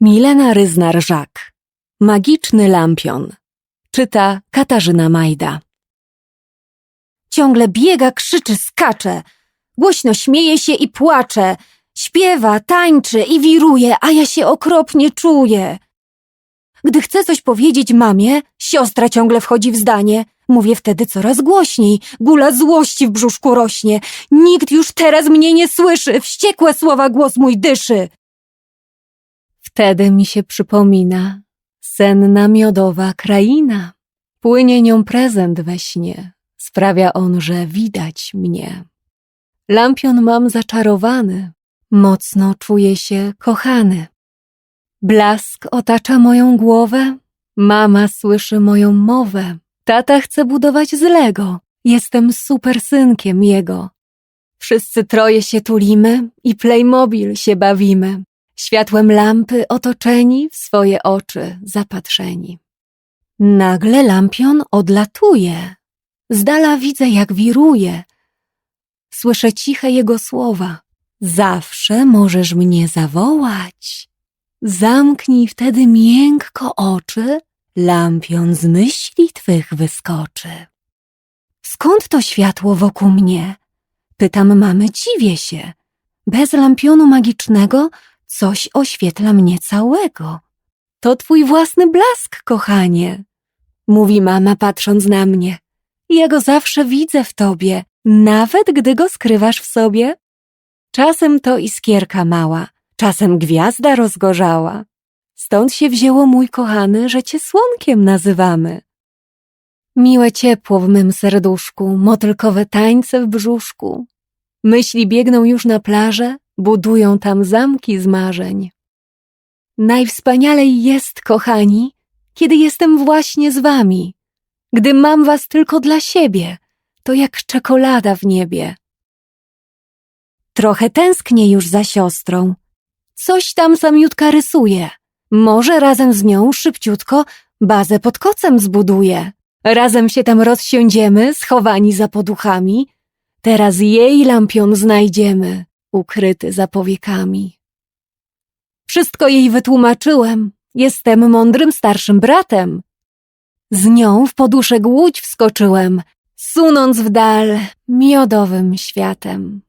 Milena Ryznar-Żak Magiczny lampion Czyta Katarzyna Majda Ciągle biega, krzyczy, skacze. Głośno śmieje się i płacze. Śpiewa, tańczy i wiruje, a ja się okropnie czuję. Gdy chcę coś powiedzieć mamie, siostra ciągle wchodzi w zdanie. Mówię wtedy coraz głośniej. Gula złości w brzuszku rośnie. Nikt już teraz mnie nie słyszy. Wściekłe słowa głos mój dyszy. Wtedy mi się przypomina senna miodowa kraina. Płynie nią prezent we śnie, sprawia on, że widać mnie. Lampion mam zaczarowany, mocno czuję się kochany. Blask otacza moją głowę, mama słyszy moją mowę. Tata chce budować z Lego, jestem super synkiem jego. Wszyscy troje się tulimy i Playmobil się bawimy. Światłem lampy otoczeni w swoje oczy zapatrzeni. Nagle lampion odlatuje. Z dala widzę, jak wiruje. Słyszę ciche jego słowa. Zawsze możesz mnie zawołać. Zamknij wtedy miękko oczy, lampion z myśli twych wyskoczy. Skąd to światło wokół mnie? Pytam mamy, dziwię się. Bez lampionu magicznego coś oświetla mnie całego. To twój własny blask, kochanie, mówi mama patrząc na mnie. Ja go zawsze widzę w tobie, nawet gdy go skrywasz w sobie. Czasem to iskierka mała, czasem gwiazda rozgorzała. Stąd się wzięło, mój kochany, że cię słonkiem nazywamy. Miłe ciepło w mym serduszku, motylkowe tańce w brzuszku. Myśli biegną już na plażę, budują tam zamki z marzeń. Najwspanialej jest, kochani, kiedy jestem właśnie z wami. Gdy mam was tylko dla siebie, to jak czekolada w niebie. Trochę tęsknię już za siostrą. Coś tam samiutka rysuje. Może razem z nią szybciutko bazę pod kocem zbuduję. Razem się tam rozsiądziemy, schowani za poduchami. Teraz jej lampion znajdziemy, ukryty za powiekami. Wszystko jej wytłumaczyłem. Jestem mądrym starszym bratem. Z nią w poduszek łódź wskoczyłem, sunąc w dal miodowym światem.